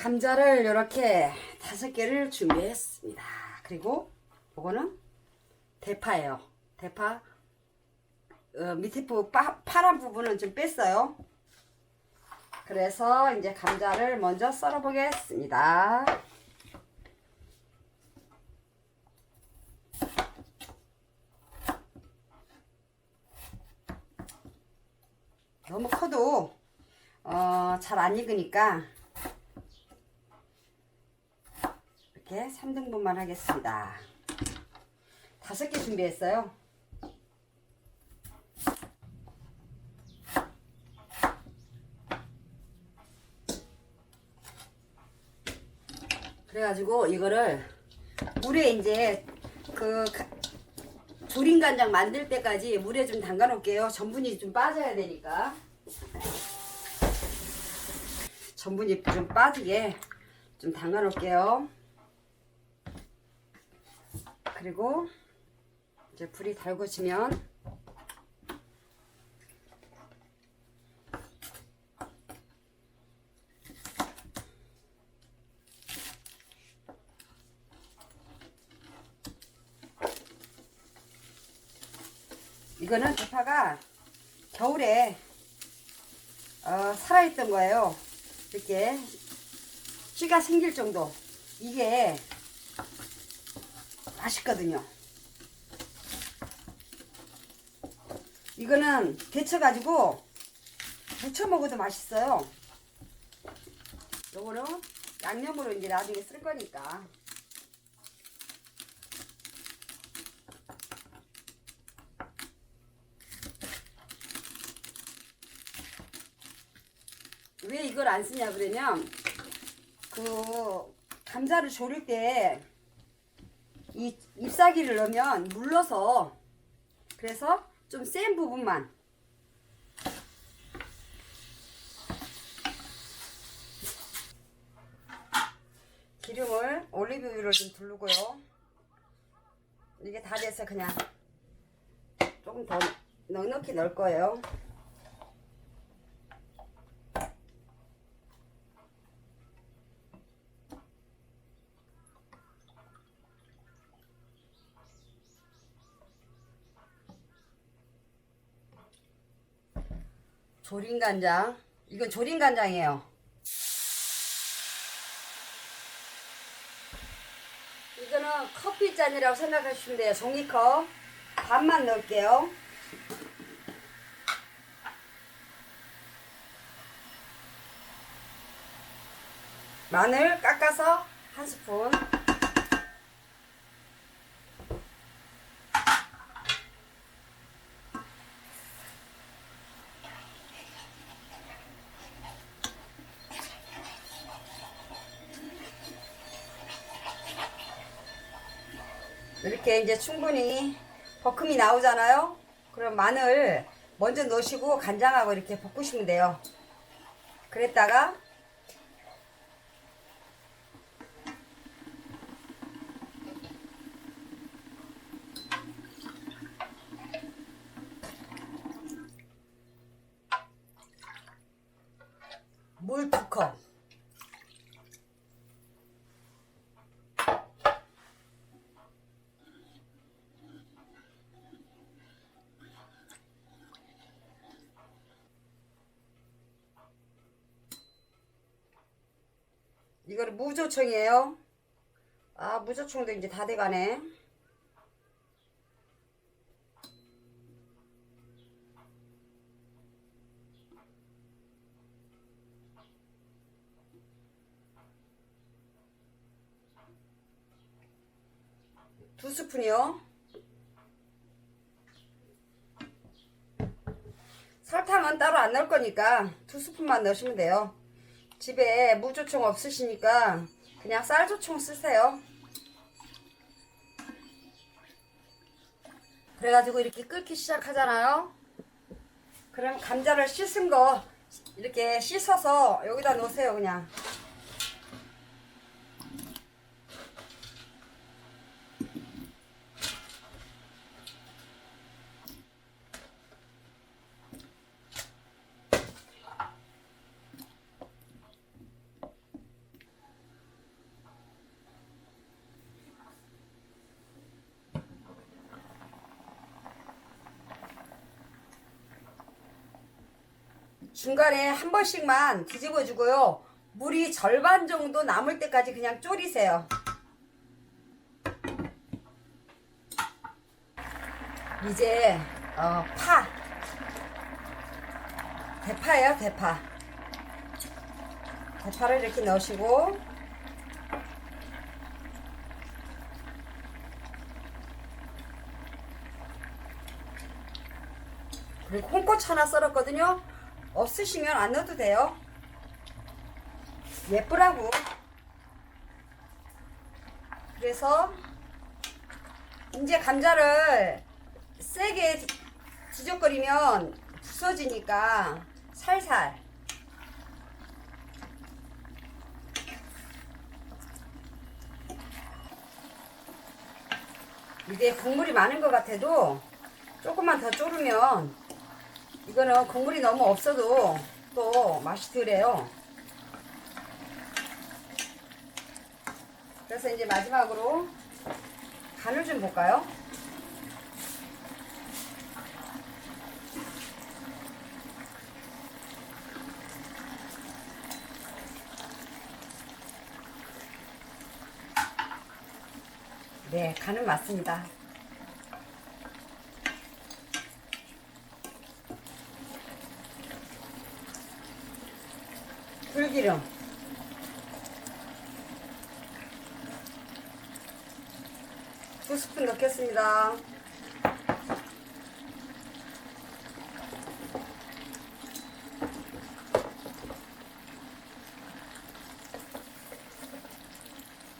감자를 이렇게 다섯 개를 준비했습니다. 그리고 이거는 대파예요. 대파 어, 밑에 부 파, 파란 부분은 좀 뺐어요. 그래서 이제 감자를 먼저 썰어 보겠습니다. 너무 커도 어, 잘 안 익으니까 이렇게 3등분만 하겠습니다. 다섯 개 준비했어요. 그래가지고 이거를 물에 이제 그 가- 조림 간장 만들 때까지 물에 좀 담가 놓을게요. 전분이 좀 빠져야 되니까. 전분이 좀 빠지게 좀 담가 놓을게요. 그리고 이제 불이 달궈지면 이거는 대파가 겨울에 어, 살아있던 거예요. 이렇게 씨가 생길 정도. 이게 맛있거든요. 이거는 데쳐가지고 무쳐 먹어도 맛있어요. 요거는 양념으로 이제 나중에 쓸 거니까. 왜 이걸 안 쓰냐 그러면 그 감자를 조릴 때이 잎사귀를 넣으면 물러서 그래서 좀 센 부분만 기름을 올리브유를 좀 두르고요. 이게 다 돼서 그냥 조금 더 넉넉히 넣을 거예요 조림 간장. 이건 조림 간장이에요. 이거는 커피 잔이라고 생각하시면 돼요. 종이컵. 반만 넣을게요. 마늘 깎아서 한 스푼. 이렇게 이제 충분히 버큼이 나오잖아요. 그럼 마늘 먼저 넣으시고 간장하고 이렇게 볶으시면 돼요. 그랬다가 물 두 컵. 이거는 무조청이에요. 아, 무조청도 이제 다 돼가네. 두 스푼이요. 설탕은 따로 안 넣을 거니까 두 스푼만 넣으시면 돼요. 집에 무조청 없으시니까 그냥 쌀조청 쓰세요. 그래가지고 이렇게 끓기 시작하잖아요. 그럼 감자를 씻은 거 이렇게 씻어서 여기다 놓으세요 그냥. 중간에 한 번씩만 뒤집어 주고요. 물이 절반 정도 남을 때까지 그냥 졸이세요. 이제 어, 파 대파예요 대파 대파를 이렇게 넣으시고 그리고 홍고추 하나 썰었거든요 없으시면 안 넣어도 돼요. 예쁘라고. 그래서 이제 감자를 세게 뒤- 뒤적거리면 부서지니까 살살. 이게 국물이 많은 것 같아도 조금만 더 졸으면 이거는 국물이 너무 없어도 또 맛이 덜해요 그래서 이제 마지막으로 간을 좀 볼까요? 네, 간은 맞습니다. 들기름. 두 스푼 넣겠습니다.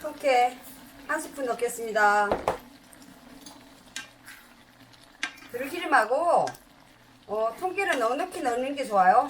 통깨 한 스푼 넣겠습니다. 들기름하고 어, 통깨를 넉넉히 넣는 게 좋아요.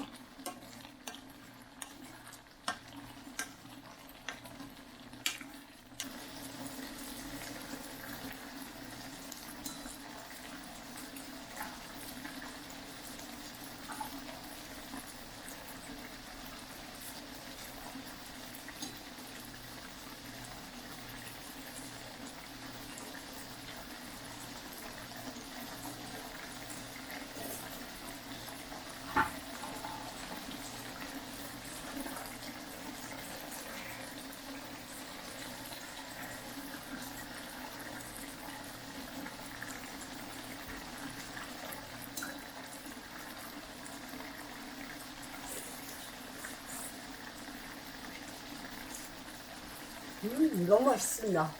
음, 너무 맛있습니다.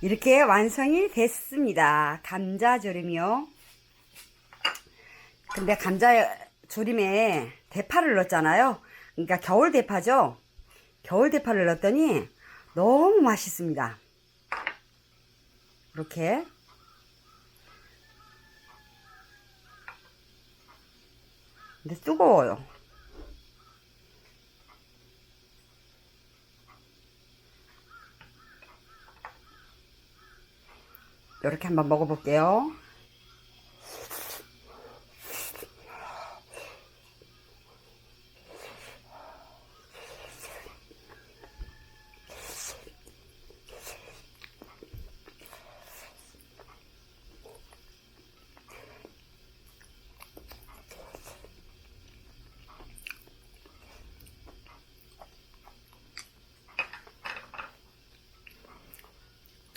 이렇게 완성이 됐습니다. 감자조림이요. 근데 감자 조림에 대파를 넣었잖아요. 그러니까 겨울 대파죠. 겨울 대파를 넣었더니 너무 맛있습니다. 이렇게 근데 뜨거워요. 이렇게 한번 먹어볼게요.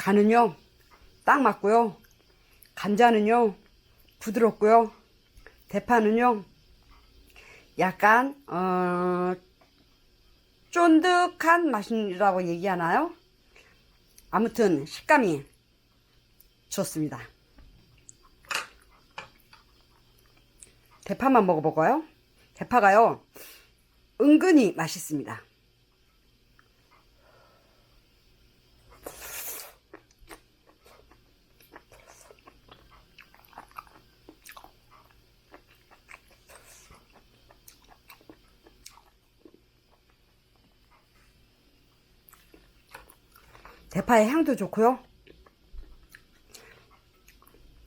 간은요, 딱 맞고요. 감자는요, 부드럽고요. 대파는요, 약간, 어, 쫀득한 맛이라고 얘기하나요? 아무튼 식감이 좋습니다. 대파만 먹어볼까요? 대파가요, 은근히 맛있습니다. 대파의 향도 좋고요.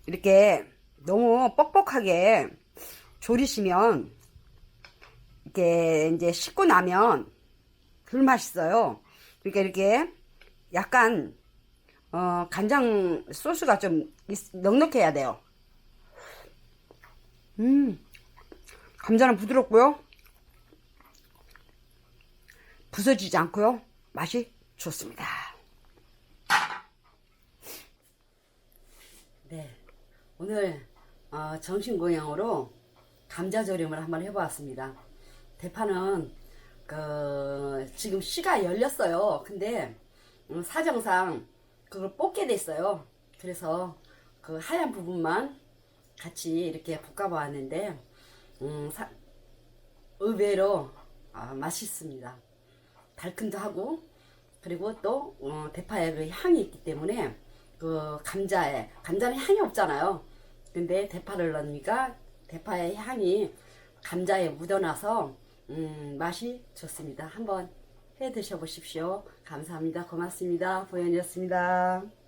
이렇게 너무 뻑뻑하게 졸이시면 이렇게 이제 씻고 나면 덜 맛있어요. 그러니까 이렇게 약간 어, 간장 소스가 좀 있- 넉넉해야 돼요. 음, 감자는 부드럽고요. 부서지지 않고요. 맛이 좋습니다. 네, 오늘 어, 정신고양으로 감자조림을 한번 해보았습니다. 대파는 그 지금 씨가 열렸어요. 근데 음, 사정상 그걸 뽑게 됐어요. 그래서 그 하얀 부분만 같이 이렇게 볶아보았는데 음, 사- 의외로 아, 맛있습니다. 달큰도 하고 그리고 또 어, 대파의 그 향이 있기 때문에 그 감자에 감자는 향이 없잖아요. 근데 대파를 넣으니까 대파의 향이 감자에 묻어나서 음, 맛이 좋습니다. 한번 해 드셔 보십시오. 감사합니다. 고맙습니다. 보현이었습니다.